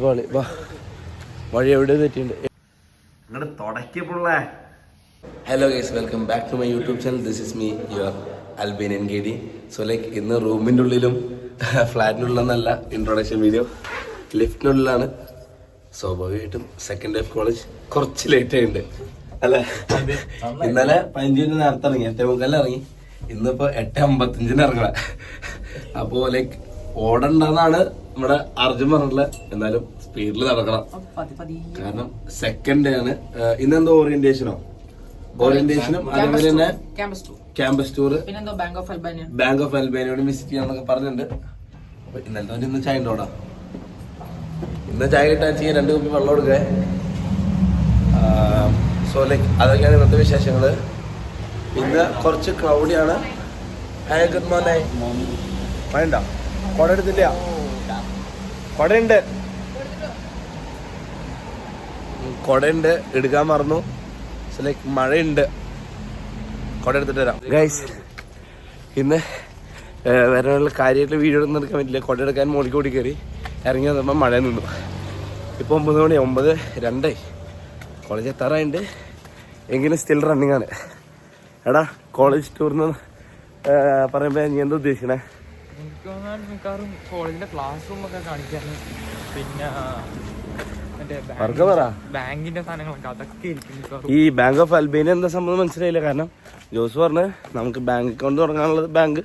പാളി വാ. വഴി എവിടെ തെറ്റിണ്ട് അങ്ങോട്ട് hello guys welcome back to my YouTube channel this is me your Albanian K D so like ഇന്ന് റൂമിന്റെ ഉള്ളിലും ഫ്ലാറ്റിനുള്ളിലെന്നല്ല ഇൻട്രൊഡക്ഷൻ വീഡിയോ ലിഫ്റ്റിനുള്ളിലാണ് സ്വാഭാവികമായിട്ടും സെക്കൻഡ് ഹാഫ് കോളേജ് കുറച്ച് ലേറ്റ് ആയിട്ടുണ്ട്. അല്ല? ഇന്നലെ പതിനഞ്ചിന് നേരത്തെ ഇറങ്ങി എട്ടേ മുക്കാലിറങ്ങി ഇന്നിപ്പോ എട്ട് അമ്പത്തഞ്ചിന് ഇറങ്ങണം അപ്പോ ലൈക്ക് ഓടണ്ടെന്നാണ് നമ്മുടെ അർജുൻ പറഞ്ഞിട്ടുള്ളത് എന്നാലും സ്പീഡിൽ നടക്കണം. കാരണം സെക്കൻഡ് ആണ്. ഇന്നെന്തോ ഓറിയന്റേഷനോ ഓറിയന്റേഷനും അതേപോലെ തന്നെ ക്യാമ്പസ് ടൂർ പിന്നെന്തോ bank of Albania bank of അൽബേനയോട് visit ചെയ്യാന്നൊക്കെ പറഞ്ഞിട്ടുണ്ട്. ഇന്നലത്തെ ഇന്ന് ചായ ഉണ്ടോടാ? ഇന്ന് ചായ കിട്ടാൻ ചെയ്യാൻ രണ്ട് കുപ്പി വെള്ളം കൊടുക്കേ സോ ലൈക്ക് അതൊക്കെയാണ് ഇന്നത്തെ വിശേഷങ്ങൾ. ഇന്ന് കുറച്ച് ക്രൗഡിയാണ് ഹായ് ഗുഡ് മോർണിംഗ് വേണ്ട എടുത്തില്ല കൊടയുണ്ട്. കുടയുണ്ട്. എടുക്കാൻ മറന്നു. ലൈക്ക് മഴയുണ്ട്. കൊട എടുത്തിട്ട് വരാം. ഗൈസ് ഇന്ന് വേറെ കാര്യമായിട്ട് വീഡിയോ ഒന്നും എടുക്കാൻ പറ്റില്ല. കൊട എടുക്കാൻ മോളിക്ക് കൂടി കയറി ഇറങ്ങി വന്നപ്പോൾ മഴ നിന്നു. ഇപ്പോൾ ഒമ്പത് മണി ഒമ്പത് രണ്ടായി. കോളേജ് എത്താറായുണ്ട്. എങ്കിലും സ്റ്റിൽ റണ്ണിങ് ആണ്. എടാ കോളേജ് ടൂറിന് പറയുമ്പോൾ നീ എന്താ ഉദ്ദേശിക്കണേ? തോന്നാൻ മിക്കവാറും കോളേജിന്റെ ക്ലാസ് റൂം ഒക്കെ കാണിക്കാണ് പിന്നെ മറ്റേ അവർക്ക് പറ. ബാങ്കിന്റെ സാധനങ്ങളൊക്കെ അതൊക്കെ ഇരിക്കും മിക്കവാറും. ഈ ബാങ്ക് ഓഫ് അൽബേനിയ എന്താ സംഭവം മനസ്സിലായില്ല. കാരണം ജോസ് പറഞ്ഞ് നമുക്ക് ബാങ്ക് അക്കൗണ്ട് തുടങ്ങാനുള്ളത് ബാങ്ക്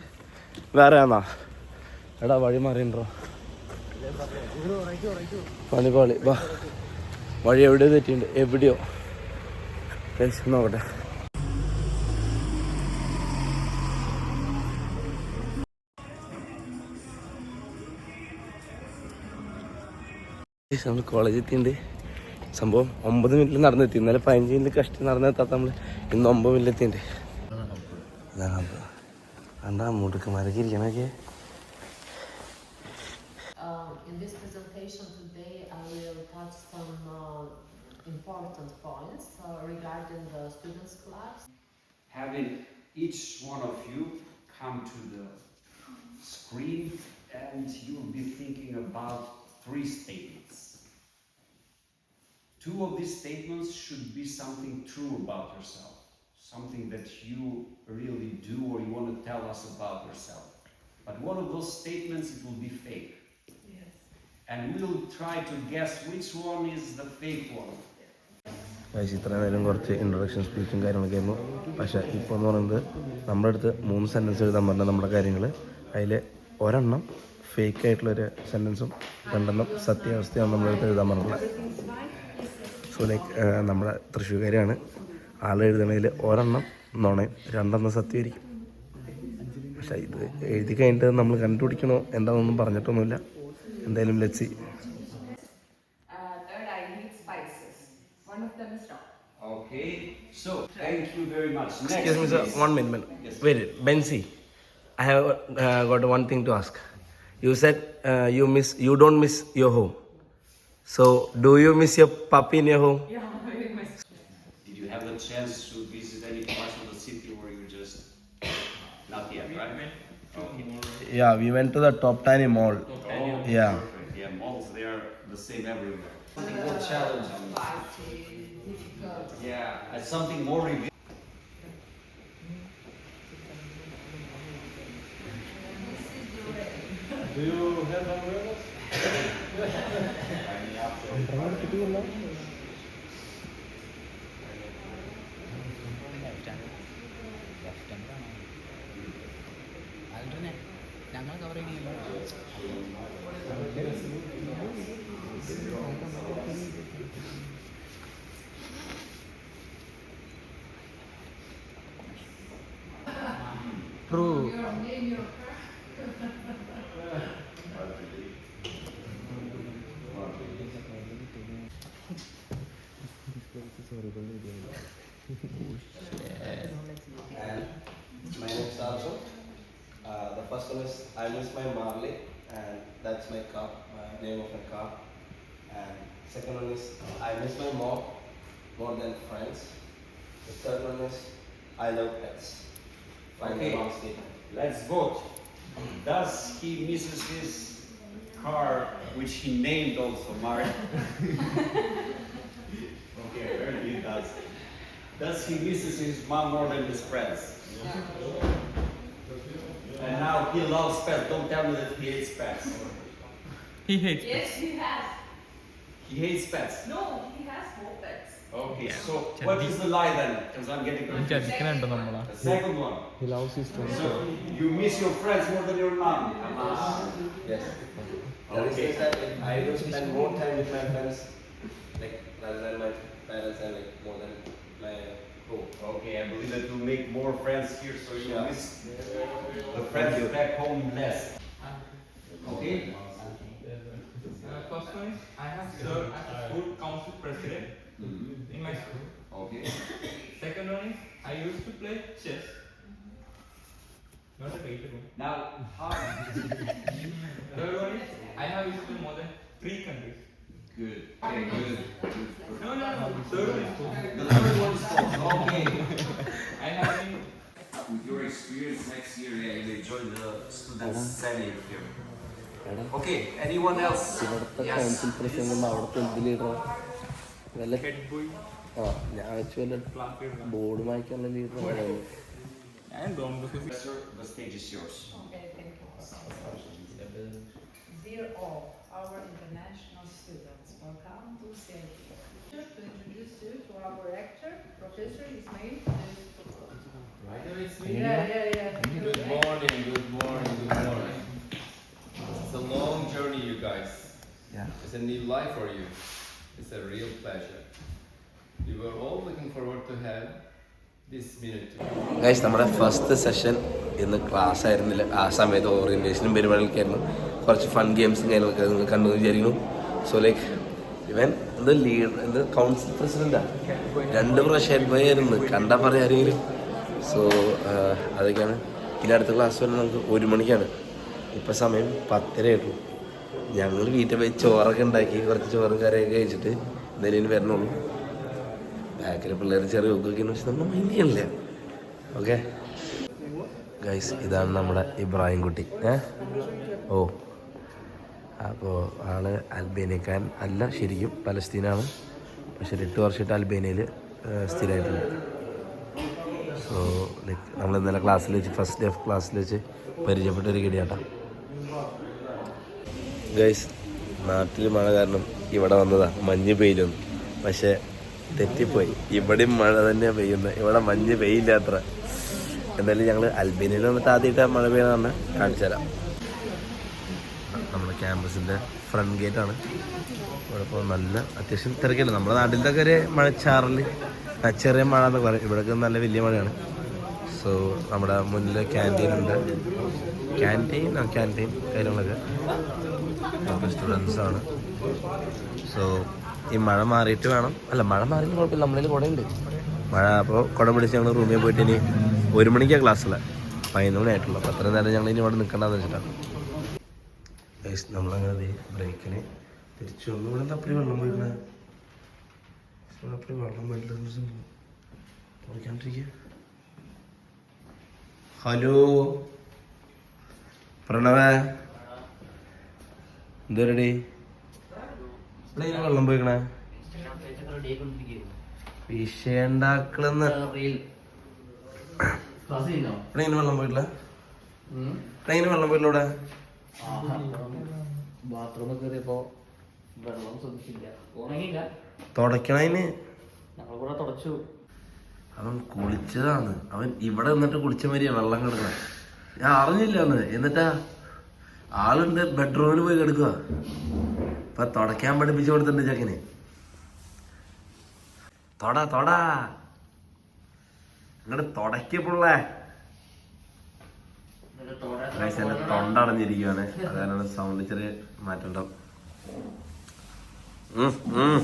വേറെ ആണോ എടാ വഴി മാറിയോ പണി പാളി വാ. വഴി എവിടെയോ തെറ്റിണ്ട് എവിടെയോ? നോക്കട്ടെ. നമ്മൾ കോളേജിൽ എത്തിയിട്ടുണ്ട് സംഭവം ഒമ്പത് മിനിറ്റിൽ നടന്നെത്തി ഇന്നലെ പതിനഞ്ച് മിനിറ്റ് കഷ്ടം നടന്നെത്താത്ത നമ്മൾ ഇന്ന് ഒമ്പത് മിനിറ്റ് എത്തിയിട്ടുണ്ട് അണ്ടാ മുടുക്കന്മാരൊക്കെ ഇരിക്കണൊക്കെ Um, in this presentation today, I will touch some uh, important points uh, regarding the students' clubs. having each one of you come to the screen and you will be thinking about three statements. Two of these statements should be something true about yourself, something that you really do or you want to tell us about yourself. But one of those statements it will be fake. Yes. And we'll try to guess which one is the fake one. ഇത്ര നേരം കുറച്ച് introduction സ്പീച്ചും കാര്യങ്ങളൊക്കെ ആയിരുന്നു പക്ഷേ ഇപ്പോൾ എന്ന് പറയുന്നത് നമ്മുടെ അടുത്ത് മൂന്ന് സെന്റൻസ് എഴുതാൻ പറഞ്ഞ നമ്മുടെ കാര്യങ്ങൾ അതിൽ ഒരെണ്ണം ഫേക്ക് ആയിട്ടുള്ളൊരു സെന്റൻസും രണ്ടെണ്ണം സത്യാവസ്ഥയാണ് നമ്മളെടുത്ത് എഴുതാൻ പറഞ്ഞത് സോ ലൈക്ക് നമ്മുടെ തൃശ്ശൂർക്കാരാണ് ആൾ എഴുതണതിൽ ഒരെണ്ണം നുണയും രണ്ടെണ്ണം സത്യമായിരിക്കും പക്ഷേ ഇത് എഴുതി കഴിഞ്ഞിട്ട് നമ്മൾ കണ്ടുപിടിക്കണോ എന്താണെന്നൊന്നും പറഞ്ഞിട്ടൊന്നുമില്ല എന്തായാലും ലച്ചി Uh. Okay, so thank you very much. Next, Excuse me, sir. One minute, minute. Wait, Bensi. I have uh, got one thing to ask. You said uh, you miss, you don't miss your home. So, do you miss your puppy in your home? Did you have the chance to visit any parts of the city where you just not yet, right? Okay. Yeah, we went to the Top Tiny Mall. Yeah. Perfect. Yeah, malls they are the same everywhere. Something more challenging. Difficult. Yeah, something more revealing. ഞങ്ങൾ cover ചെയ്യണില്ല true And my is Arjun. Uh, the first one is I miss my Marley, and that's my car, my name of my car. And second one is I miss my mom more than friends. The third one is I love pets. Final Okay. Let's vote. Does he misses his car, which he named also Mario. okay, apparently he does. Does he misses his mom more than his friends? And now he loves pets. Don't tell me that he hates pets. He hates Yes, he has. He hates pets. No, he has more pets. Okay, so what is the lie then? Because I'm getting confused. ചതിക്കണുണ്ടോ നമ്മളെ The second one. He loves his friends. So you miss your friends more than your mom. Come on. Yes. Okay. I do spend more time with my friends, like rather than my parents and like more than my home. Okay, I believe that you'll make more friends here, so you Yeah. miss the friends back home less. Okay? Uh, first one is I have served as a school council president in my school. Okay. Second one is I used to play chess. Not a great one. Now, how? Third one is I have visited more than three countries. Good. Okay, good. No, no, no. Third one is The third one is false. Okay. I have been With your experience next year, yeah, you'll enjoy the students studying here. Okay, anyone else? ഇവിടുത്തെ Yes. Council president അവിടുത്തെ എന്ത് leader വല്ല head boy, ആ ഞാൻ വെച്ച് വല്ല class leader. Board വായിക്കാനുള്ള leader And don't do this. Sir, the stage is yours. Okay, thank you. Dear all, our international students, welcome to CIT. To introduce you to our rector, Professor Ismail. Yeah, yeah, yeah. Good morning, good morning, good morning. It's a long journey, you guys. Yeah. It's a new life for you. It's a real pleasure. We were all looking forward to have this minute together. Guys നമ്മുടെ first session ഇന്ന് class ആയിരുന്നില്ല ആ സമയത്ത് ഓറിയന്റേഷനും പരിപാടികളൊക്കെ ആയിരുന്നു കുറച്ച് fun ഗെയിംസും കാര്യങ്ങളൊക്കെ നിങ്ങൾ കണ്ടു വിചാരിക്കുന്നു സോ ലൈക്ക് ഇവൻ ഇത് ലീഡർ ഇത് കൗൺസിൽ പ്രസിഡന്റാ രണ്ട് പ്രാവശ്യം ഹെഡ് ബോയ് ആയിരുന്നു. കണ്ടാ പറയാ ആരെങ്കിലും. സോ അതൊക്കെയാണ്. പിന്നെ അടുത്ത ക്ലാസ് വരെ നമുക്ക് ഒരു മണിക്കാണ്. ഇപ്പം സമയം പത്തര ആയിട്ടു ഞങ്ങൾ വീട്ടിൽ പോയി ചോറൊക്കെ ഉണ്ടാക്കി കുറച്ച് ചോറും കറിയൊക്കെ കഴിച്ചിട്ട് എന്തായാലും വരണുള്ളൂ. ബാക്കിലെ പിള്ളേർ ചെറിയ ഒക്കെ പക്ഷെ നമ്മൾ മൈൻഡ് ചെയ്യണില്ല ഓക്കെ ഗൈസ് ഇതാണ് നമ്മുടെ ഇബ്രാഹിം കുട്ടി. ഏ? ഓ. അപ്പോൾ ആൾ അൽബേനിയക്കാരൻ. അല്ല ശരിക്കും പലസ്തീനാണ്. പക്ഷെ എട്ട് വർഷമായിട്ട് അൽബേനിയയിൽ സ്ഥിരമായിട്ടുണ്ട്. സോ ലൈക്ക് നമ്മൾ ഇന്നലെ ക്ലാസ്സിൽ വെച്ച് ഫസ്റ്റ് ഡേ ഓഫ് ക്ലാസ്സിൽ വെച്ച് പരിചയപ്പെട്ട ഒരു കിടിയാട്ടാ. ഗൈസ് നാട്ടിൽ മഴ കാരണം ഇവിടെ വന്നതാ. മഞ്ഞ് പെയ്യുന്നു. പക്ഷെ തെറ്റിപ്പോയി. ഇവിടെയും മഴ തന്നെയാണ് പെയ്യുന്നത് ഇവിടെ മഞ്ഞ് പെയ്യില്ല അത്ര എന്തായാലും ഞങ്ങൾ അൽബേനിയയിൽ വന്നിട്ട് ആദ്യമായിട്ട് മഴ പെയ്യുന്നതെന്ന് കാണിച്ചു തരാം നമ്മുടെ ക്യാമ്പസിന്റെ ഫ്രണ്ട് ഗേറ്റ് ആണ്. ഇവിടെ ഇപ്പോൾ നല്ല അത്യാവശ്യം തിരക്കില്ല നമ്മുടെ നാട്ടിലത്തെ ഒരു മഴച്ചാറിൽ ചെറിയ മഴ എന്നൊക്കെ പറയും. ഇവിടെയൊക്കെ നല്ല വലിയ മഴയാണ്. സോ നമ്മുടെ മുന്നിൽ ക്യാന്റീൻ ഉണ്ട്. ക്യാന്റീൻ ആ ക്യാന്റീൻ കാര്യങ്ങളൊക്കെ. നമുക്ക് സ്റ്റുഡൻസ് ആണ്. സോ ഈ മഴ മാറിയിട്ട് വേണം. അല്ല മഴ മാറി കുഴപ്പമില്ല. നമ്മളിൽ കുടയുണ്ട്. മഴ അപ്പോൾ കുട പിടിച്ച് ഞങ്ങൾ റൂമിൽ പോയിട്ട് ഇനി ഒരു മണിക്കാണ് ക്ലാസ്സിലെ പതിനൊന്ന് മണിയായിട്ടുള്ളൂ. അപ്പോൾ അത്രയും നേരം ഞങ്ങൾ ഇനി ഇവിടെ നിൽക്കേണ്ടതെന്ന് വെച്ചിട്ടാണ്. ഗൈസ് നമ്മളങ്ങനെ ബ്രേക്കിന് തിരിച്ചു വന്നു. ഇവിടെ എന്താ വെള്ളം പോയിരുന്നേ അപ്പടി വെള്ളം പോയിട്ടില്ല? തുറക്കാണ്ടിരിക്കുക ഹലോ? പ്രണവ? എന്തോരടി? ഇവിടെ ഇങ്ങനെ വെള്ളം പോയിക്കണേ? വിഷയണ്ടാക്കളെന്ന് ഇവിടെ ഇങ്ങനെ വെള്ളം പോയിട്ടില്ല? ഇവിടെ ഇങ്ങനെ വെള്ളം പോയിട്ടില്ല ഇവിടെ? ബാത്റൂമിൽ കയറിയപ്പോ വെള്ളം ശ്രദ്ധിച്ചില്ല. ഉണങ്ങിയില്ല തുടക്കണതിന് ഞങ്ങൾ കൂടെ തുടച്ചു. അവൻ കുളിച്ചതാണ്. അവൻ ഇവിടെ നിന്നിട്ട് കുളിച്ച മാതിരിയാ വെള്ളം കിടക്കുക ഞാൻ അറിഞ്ഞില്ല അന്ന്. എന്നിട്ടാ ആളുണ്ട് ബെഡ്റൂമിൽ പോയി കിടക്കുക ഇപ്പൊ തുടക്കാൻ പഠിപ്പിച്ചു കൊടുത്തിട്ടുണ്ട് ചെക്കന്. തൊട തൊട. അങ്ങോട്ട് തുടക്കിയപ്പോളേ ഗൈസ് എന്റെ തൊണ്ട അടഞ്ഞിരിക്കുകയാണ് അതാണ് സൗണ്ട് ചെറിയ മാറ്റം ഉണ്ടാവും. ഉം, ഉം.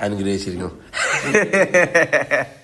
അനുഗ്രഹിച്ചിരിക്കുന്നു.